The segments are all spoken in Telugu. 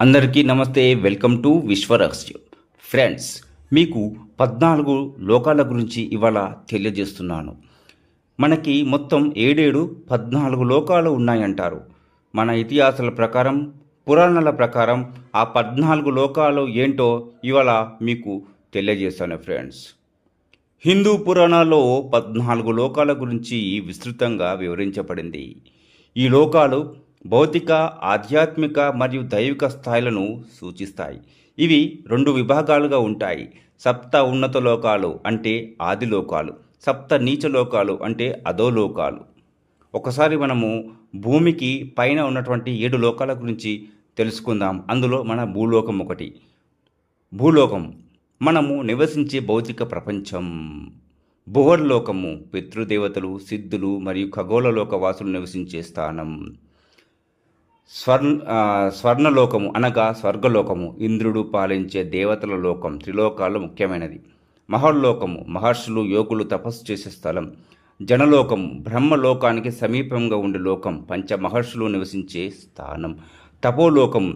అందరికీ నమస్తే వెల్కమ్ టు విశ్వరహస్యం ఫ్రెండ్స్ మీకు పద్నాలుగు లోకాల గురించి ఇవాళ తెలియజేస్తున్నాను. మనకి మొత్తం ఏడేడు పద్నాలుగు లోకాలు ఉన్నాయంటారు. మన ఇతిహాసాల ప్రకారం పురాణాల ప్రకారం ఆ పద్నాలుగు లోకాలు ఏంటో ఇవాళ మీకు తెలియజేస్తాను ఫ్రెండ్స్. హిందూ పురాణాల్లో పద్నాలుగు లోకాల గురించి విస్తృతంగా వివరించబడింది. ఈ లోకాలు భౌతిక ఆధ్యాత్మిక మరియు దైవిక స్థాయిలను సూచిస్తాయి. ఇవి రెండు విభాగాలుగా ఉంటాయి. సప్త ఉన్నత లోకాలు అంటే ఆది లోకాలు సప్త నీచ లోకాలు అంటే అధోలోకాలు ఒకసారి మనము భూమికి పైన ఉన్నటువంటి ఏడు లోకాల గురించి తెలుసుకుందాం. అందులో మన భూలోకం ఒకటి. భూలోకం. మనము నివసించే భౌతిక ప్రపంచం. భువర్లోకము పితృదేవతలు సిద్ధులు మరియు ఖగోళలోక వాసులు నివసించే స్థానం. స్వర్ణ స్వర్ణలోకము అనగా స్వర్గలోకము. ఇంద్రుడు పాలించే దేవతల లోకం త్రిలోకాలు ముఖ్యమైనది. మహర్లోకము మహర్షులు యోగులు తపస్సు చేసే స్థలం. జనలోకము బ్రహ్మలోకానికి సమీపంగా ఉండే లోకం. పంచ మహర్షులు నివసించే స్థానం. తపోలోకము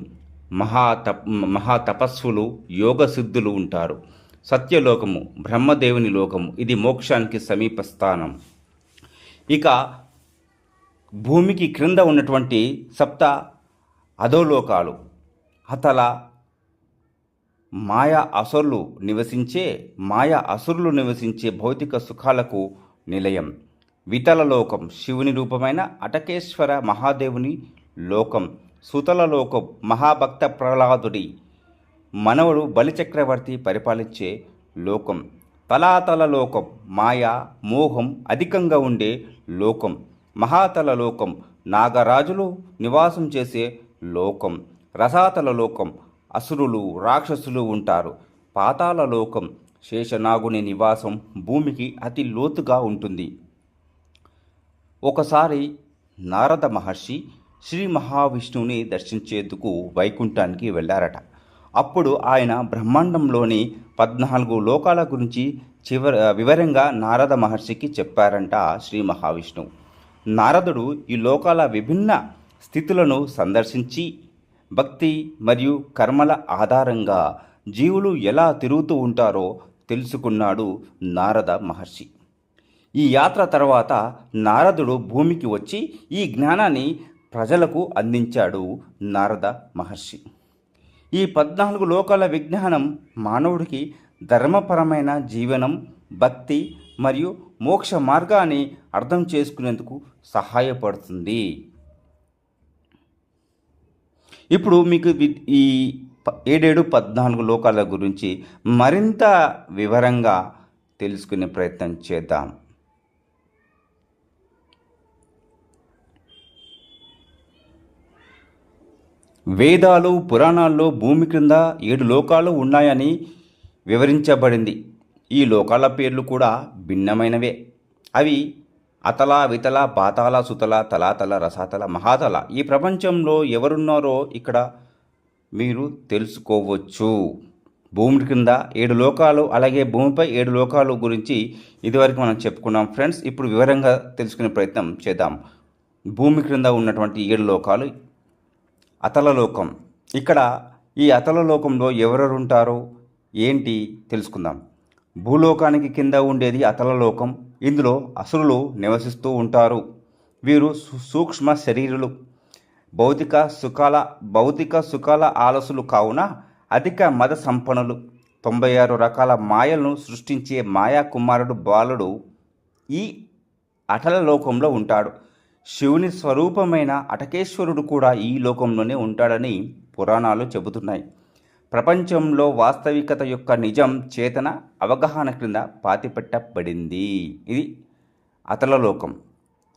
మహా తప్ మహా తపస్సులు యోగ సిద్ధులు ఉంటారు. సత్యలోకము బ్రహ్మదేవుని లోకము. ఇది మోక్షానికి సమీప స్థానం. ఇక భూమికి క్రింద ఉన్నటువంటి సప్త అధోలోకాలు అతల మాయా అసురులు నివసించే మాయా అసురులు నివసించే భౌతిక సుఖాలకు నిలయం. వితల లోకం శివుని రూపమైన అటకేశ్వర మహాదేవుని లోకం. సుతల లోకం మహాభక్త ప్రహ్లాదుడి మనవడు బలిచక్రవర్తి పరిపాలించే లోకం. తలాతల లోకం మాయ మోహం అధికంగా ఉండే లోకం. మహాతల లోకం నాగరాజులు నివాసం చేసే లోకం రసాతల లోకం అసురులు రాక్షసులు ఉంటారు. పాతాల లోకం శేషనాగుని నివాసం భూమికి అతి లోతుగా ఉంటుంది. ఒకసారి నారద మహర్షి శ్రీ మహావిష్ణువుని దర్శించేందుకు వైకుంఠానికి వెళ్ళారట. అప్పుడు ఆయన బ్రహ్మాండంలోని పద్నాలుగు లోకాల గురించి చివర వివరంగా నారద మహర్షికి చెప్పారంట శ్రీ మహావిష్ణువు. నారదుడు ఈ లోకాల విభిన్న స్థితులను సందర్శించి భక్తి మరియు కర్మల ఆధారంగా జీవులు ఎలా తిరుగుతూ ఉంటారో తెలుసుకున్నాడు నారద మహర్షి. ఈ యాత్ర తర్వాత నారదుడు భూమికి వచ్చి ఈ జ్ఞానాన్ని ప్రజలకు అందించాడు నారద మహర్షి. ఈ పద్నాలుగు లోకాల విజ్ఞానం మానవుడికి ధర్మపరమైన జీవనం భక్తి మరియు మోక్ష మార్గాన్ని అర్థం చేసుకునేందుకు సహాయపడుతుంది. ఇప్పుడు మీకు వి- ఈ ఏడేడు పద్నాలుగు లోకాల గురించి మరింత వివరంగా తెలుసుకునే ప్రయత్నం చేద్దాం. వేదాలు పురాణాల్లో భూమి క్రింద ఏడు లోకాలు ఉన్నాయని వివరించబడింది. ఈ లోకాల పేర్లు కూడా భిన్నమైనవే. అవి అతల వితల పాతాల సుతల తలాతల రసాతల మహాతల. ఈ ప్రపంచంలో ఎవరున్నారో ఇక్కడ మీరు తెలుసుకోవచ్చు. భూమి కింద ఏడు లోకాలు అలాగే భూమిపై ఏడు లోకాలు గురించి ఇదివరకు మనం చెప్పుకున్నాం. ఫ్రెండ్స్ ఇప్పుడు వివరంగా తెలుసుకునే ప్రయత్నం చేద్దాం. భూమి క్రింద ఉన్నటువంటి ఏడు లోకాలు. అతలలోకం ఇక్కడ ఈ అతలలోకంలో ఎవరెవరు ఉంటారో ఏంటి తెలుసుకుందాం. భూలోకానికి కింద ఉండేది అతలలోకం. ఇందులో అసురులు నివసిస్తూ ఉంటారు. వీరు సు- సూక్ష్మ శరీరులు. భౌతిక సుఖాల భౌతిక సుఖాల ఆలసులు కావున అధిక మద సంపన్నులు. తొంభై ఆరు రకాల మాయలను సృష్టించే మాయా కుమారుడు బాలుడు ఈ అటల లోకంలో ఉంటాడు. శివుని స్వరూపమైన అటకేశ్వరుడు కూడా ఈ లోకంలోనే ఉంటాడని పురాణాలు చెబుతున్నాయి. ప్రపంచంలో వాస్తవికత యొక్క నిజం చేతన అవగాహన క్రింద పాతిపెట్టబడింది. ఇది అతల లోకం.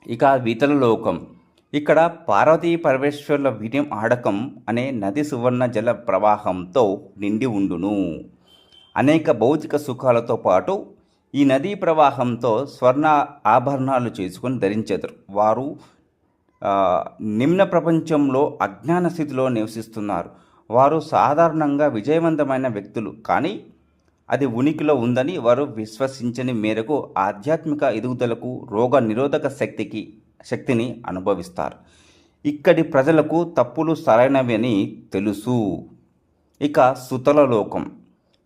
ఇక వితల లోకం. ఇక్కడ పార్వతీ పరమేశ్వరుల వినయం ఆడకం అనే నది సువర్ణ జల ప్రవాహంతో నిండి ఉండును. అనేక భౌతిక సుఖాలతో పాటు ఈ నదీ ప్రవాహంతో స్వర్ణ ఆభరణాలు చేసుకొని ధరించెదరు. వారు నిమ్న ప్రపంచంలో అజ్ఞాన స్థితిలో నివసిస్తున్నారు. వారు సాధారణంగా విజయవంతమైన వ్యక్తులు. కానీ అది ఉనికిలో ఉందని వారు విశ్వసించని మేరకు ఆధ్యాత్మిక ఎదుగుదలకు రోగ నిరోధక శక్తికి శక్తిని అనుభవిస్తారు. ఇక్కడి ప్రజలకు తప్పులు సరైనవి అని తెలుసు. ఇక సుతల లోకం.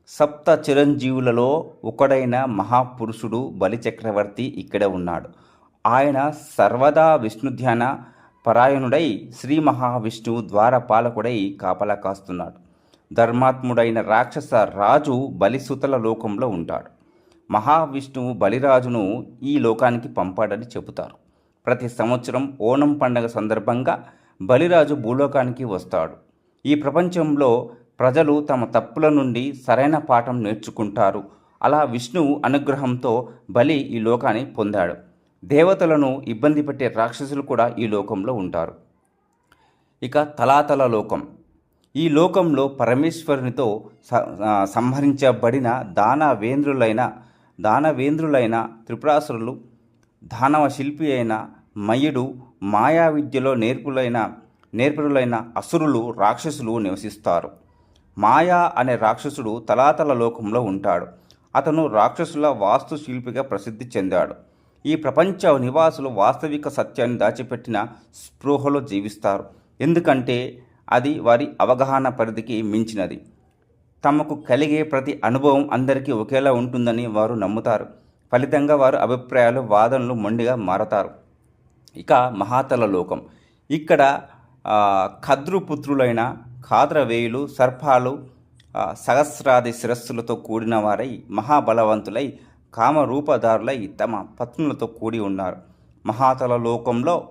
సప్త చిరంజీవులలో ఒకడైన మహాపురుషుడు బలిచక్రవర్తి ఇక్కడే ఉన్నాడు. ఆయన సర్వదా విష్ణుధ్యాన పరాయణుడై శ్రీ మహావిష్ణువు ద్వారపాలకుడై కాపలా కాస్తున్నాడు. ధర్మాత్ముడైన రాక్షస రాజు బలిసుతల లోకంలో ఉంటాడు. మహావిష్ణువు బలిరాజును ఈ లోకానికి పంపాడని చెబుతారు. ప్రతి సంవత్సరం ఓణం పండగ సందర్భంగా బలిరాజు భూలోకానికి వస్తాడు. ఈ ప్రపంచంలో ప్రజలు తమ తప్పుల నుండి సరైన పాఠం నేర్చుకుంటారు. అలా విష్ణువు అనుగ్రహంతో బలి ఈ లోకాన్ని పొందాడు. దేవతలను ఇబ్బంది పెట్టే రాక్షసులు కూడా ఈ లోకంలో ఉంటారు. ఇక తలాతల లోకం. ఈ లోకంలో పరమేశ్వరునితో సంహరించబడిన దానవేంద్రులైన దానవేంద్రులైన త్రిపురాసురులు దానవ శిల్పి అయిన మయుడు మాయా విద్యలో నేర్పులైన నేర్పులైన అసురులు రాక్షసులు నివసిస్తారు. మాయా అనే రాక్షసుడు తలాతల లోకంలో ఉంటాడు. అతను రాక్షసుల వాస్తు శిల్పిగా ప్రసిద్ధి చెందాడు. ఈ ప్రపంచ నివాసులు వాస్తవిక సత్యాన్ని దాచిపెట్టిన స్పృహలో జీవిస్తారు. ఎందుకంటే అది వారి అవగాహన పరిధికి మించినది. తమకు కలిగే ప్రతి అనుభవం అందరికీ ఒకేలా ఉంటుందని వారు నమ్ముతారు. ఫలితంగా వారు అభిప్రాయాలు వాదనలు మొండిగా మారతారు. ఇక మహాతల లోకం. ఇక్కడ ఖద్రుపుత్రులైన ఖాద్రవేయులు సర్పాలు సహస్రాది శిరస్సులతో కూడిన వారై మహాబలవంతులై కామరూపధారులై తమ పత్నులతో కూడి ఉన్నారు. మహాతల లోకంలో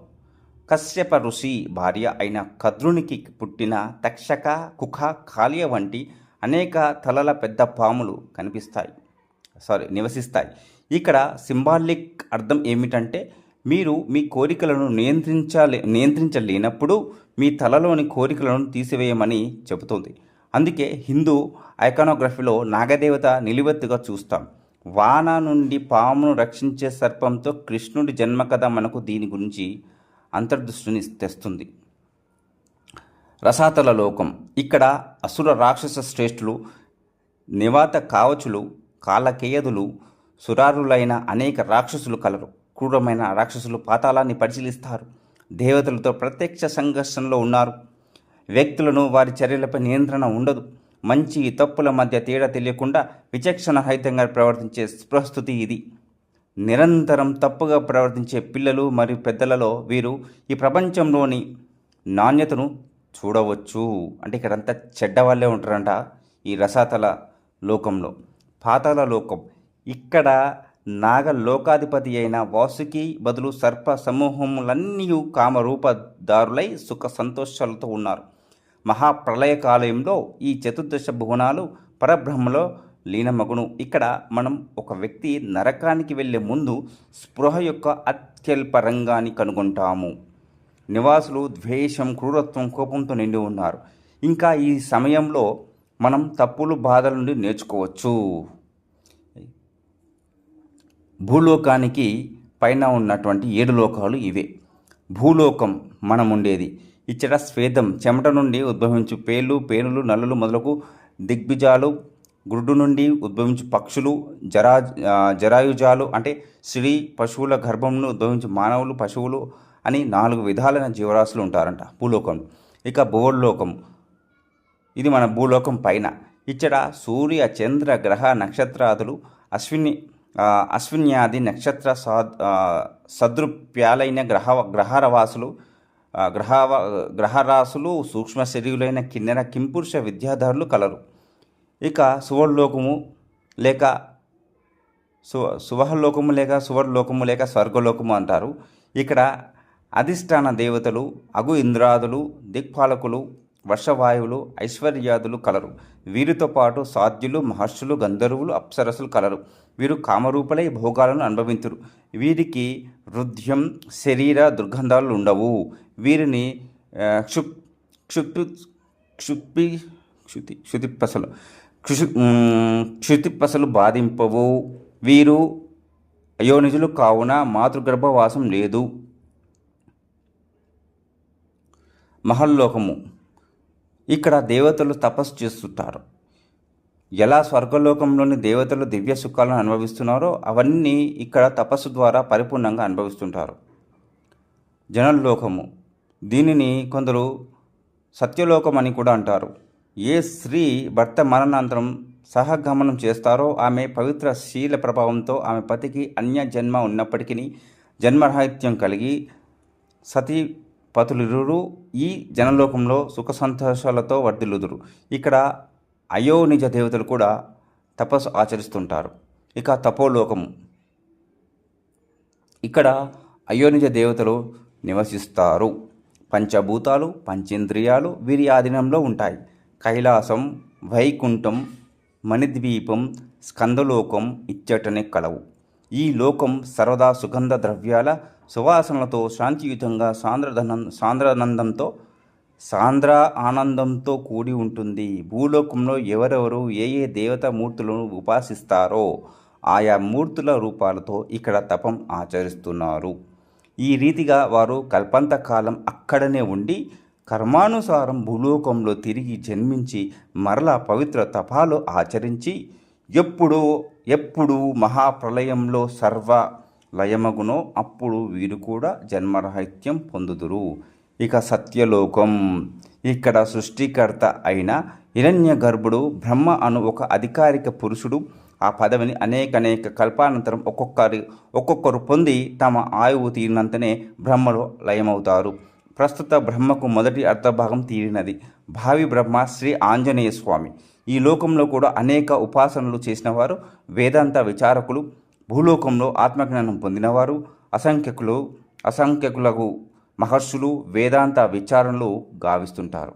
కశ్యప ఋషి భార్య అయిన కద్రునికి పుట్టిన తక్షక కుఖ కాళియ వంటి అనేక తలల పెద్ద పాములు కనిపిస్తాయి. సారీ నివసిస్తాయి. ఇక్కడ సింబాలిక్ అర్థం ఏమిటంటే మీరు మీ కోరికలను నియంత్రించాలి నియంత్రించలేనప్పుడు మీ తలలోని కోరికలను తీసివేయమని చెబుతుంది. అందుకే హిందూ ఐకానోగ్రఫీలో నాగదేవత నిలువెత్తుగా చూస్తాం. వాన నుండి పామును రక్షించే సర్పంతో కృష్ణుడి జన్మ కథ మనకు దీని గురించి అంతర్దృష్టిని తెస్తుంది. రసాతల లోకం. ఇక్కడ అసుర రాక్షస శ్రేష్ఠులు నివాత కావచులు కాలకేయదులు సురారులైన అనేక రాక్షసులు కలరు. క్రూరమైన రాక్షసులు పాతాళాన్ని పరిశీలిస్తారు. దేవతలతో ప్రత్యక్ష సంఘర్షణలో ఉన్నారు. వ్యక్తులను వారి చర్యలపై నియంత్రణ ఉండదు. మంచి తప్పుల మధ్య తేడా తెలియకుండా విచక్షణ రహితంగా ప్రవర్తించే ప్రస్తుతి ఇది. నిరంతరం తప్పుగా ప్రవర్తించే పిల్లలు మరియు పెద్దలలో వీరు ఈ ప్రపంచంలోని నాణ్యతను చూడవచ్చు. అంటే ఇక్కడంతా చెడ్డ వాళ్ళే ఉంటారంట ఈ రసాతల లోకంలో. పాతాల లోకం. ఇక్కడ నాగ లోకాధిపతి అయిన వాసుకి బదులు సర్ప సమూహములన్నీ కామరూపదారులై సుఖ సంతోషాలతో ఉన్నారు. మహాప్రళయ కాలంలో ఈ చతుర్దశ భువనాలు పరబ్రహ్మలో లీనమగును. ఇక్కడ మనం ఒక వ్యక్తి నరకానికి వెళ్ళే ముందు స్పృహ యొక్క అత్యల్ప రంగాన్ని కనుగొంటాము. నివాసులు ద్వేషం క్రూరత్వం కోపంతో నిండి ఉన్నారు. ఇంకా ఈ సమయంలో మనం తప్పులు బాధల నుండి నేర్చుకోవచ్చు. భూలోకానికి పైన ఉన్నటువంటి ఏడు లోకాలు ఇవే. భూలోకం మనం ఉండేది ఇచ్చట స్వేదం చెమట నుండి ఉద్భవించు పేలు పేనులు నల్లులు మొదలకు దిగ్బిజాలు గుడ్డు నుండి ఉద్భవించు పక్షులు జరా జరాయుజాలు అంటే స్త్రీ పశువుల గర్భం నుండి ఉద్భవించు మానవులు పశువులు అని నాలుగు విధాలైన జీవరాశులు ఉంటారంట భూలోకం. ఇక భూలోకం. ఇది మన భూలోకం పైన. ఇచ్చట సూర్య చంద్ర గ్రహ నక్షత్రాదులు అశ్విని అశ్విన్యాది నక్షత్ర సాద్ సదృప్యాలైన గ్రహ గ్రహారవాసులు ఆ, గ్రహవ గ్రహరాశులు సూక్ష్మ శరీరులైన కిన్నెర కింపురుష విద్యాధారులు కలరు. ఇక సువర్లోకము లేక సు సువహలోకము లేక సువర్లోకము లేక స్వర్గలోకము అంటారు. ఇక్కడ అధిష్టాన దేవతలు అగు ఇంద్రాదులు దిక్పాలకులు వర్షవాయువులు ఐశ్వర్యాదులు కలరు. వీరితో పాటు సాధ్యులు మహర్షులు గంధర్వులు అప్సరసులు కలరు. వీరు కామరూపలై భోగాలను అనుభవింతురు. వీరికి హృదయం శరీర దుర్గంధాలు ఉండవు. వీరిని క్షు క్షుప్ క్షుప్తి క్షుప్పి క్షుతి క్షుతిప్పసలు క్షు క్షుతిప్పసలు బాధింపవు. వీరు అయోనిజులు కావున మాతృగర్భవాసం లేదు. మహల్లోకము ఇక్కడ దేవతలు తపస్సు చేస్తుంటారు. ఎలా స్వర్గలోకంలోని దేవతలు దివ్య సుఖాలను అనుభవిస్తున్నారో అవన్నీ ఇక్కడ తపస్సు ద్వారా పరిపూర్ణంగా అనుభవిస్తుంటారు. జనలోకము. దీనిని కొందరు సత్యలోకం అని కూడా అంటారు. ఏ స్త్రీ భర్త మరణానంతరం సహగమనం చేస్తారో ఆమె పవిత్ర శీల ప్రభావంతో ఆమె పతికి అన్య జన్మ ఉన్నప్పటికీ జన్మరాహిత్యం కలిగి సతీ పతులిరుడు ఈ జనలోకంలో సుఖ సంతోషాలతో వర్ధిల్లుదురు. ఇక్కడ అయోనిజ దేవతలు కూడా తపస్సు ఆచరిస్తుంటారు. ఇక తపోలోకము. ఇక్కడ అయోనిజ దేవతలు నివసిస్తారు. పంచభూతాలు పంచేంద్రియాలు వీరి ఆధీనంలో ఉంటాయి. కైలాసం వైకుంఠం మణిద్వీపం స్కందలోకం ఇచ్చటనే కలవు. ఈ లోకం సర్వదా సుగంధ ద్రవ్యాల సువాసనలతో శాంతియుతంగా సాంద్రధనం సాంద్రానందంతో సాంద్ర ఆనందంతో కూడి ఉంటుంది. భూలోకంలో ఎవరెవరు ఏ ఏ దేవత మూర్తులను ఉపాసిస్తారో ఆయా మూర్తుల రూపాలతో ఇక్కడ తపం ఆచరిస్తున్నారు. ఈ రీతిగా వారు కల్పంత కాలం అక్కడనే ఉండి కర్మానుసారం భూలోకంలో తిరిగి జన్మించి మరలా పవిత్ర తపాలు ఆచరించి ఎప్పుడో ఎప్పుడు మహాప్రలయంలో సర్వ లయమగునో అప్పుడు వీరు కూడా జన్మరాహిత్యం పొందుదురు. ఇక సత్యలోకం. ఇక్కడ సృష్టికర్త అయిన హిరణ్య గర్భుడు బ్రహ్మ అను ఒక అధికారిక పురుషుడు ఆ పదవిని అనేక అనేక కల్పానంతరం ఒక్కొక్కరి ఒక్కొక్కరు పొంది తమ ఆయువు తీరినంతనే బ్రహ్మలో లయమవుతారు. ప్రస్తుత బ్రహ్మకు మొదటి అర్ధభాగం తీరినది. భావి బ్రహ్మ శ్రీ ఆంజనేయ స్వామి ఈ లోకంలో కూడా అనేక ఉపాసనలు చేసిన వారు వేదాంత విచారకులు. భూలోకంలో ఆత్మజ్ఞానం పొందినవారు అసంఖ్యకులు అసంఖ్యకులకు మహర్షులు వేదాంత విచారణలు గావిస్తుంటారు.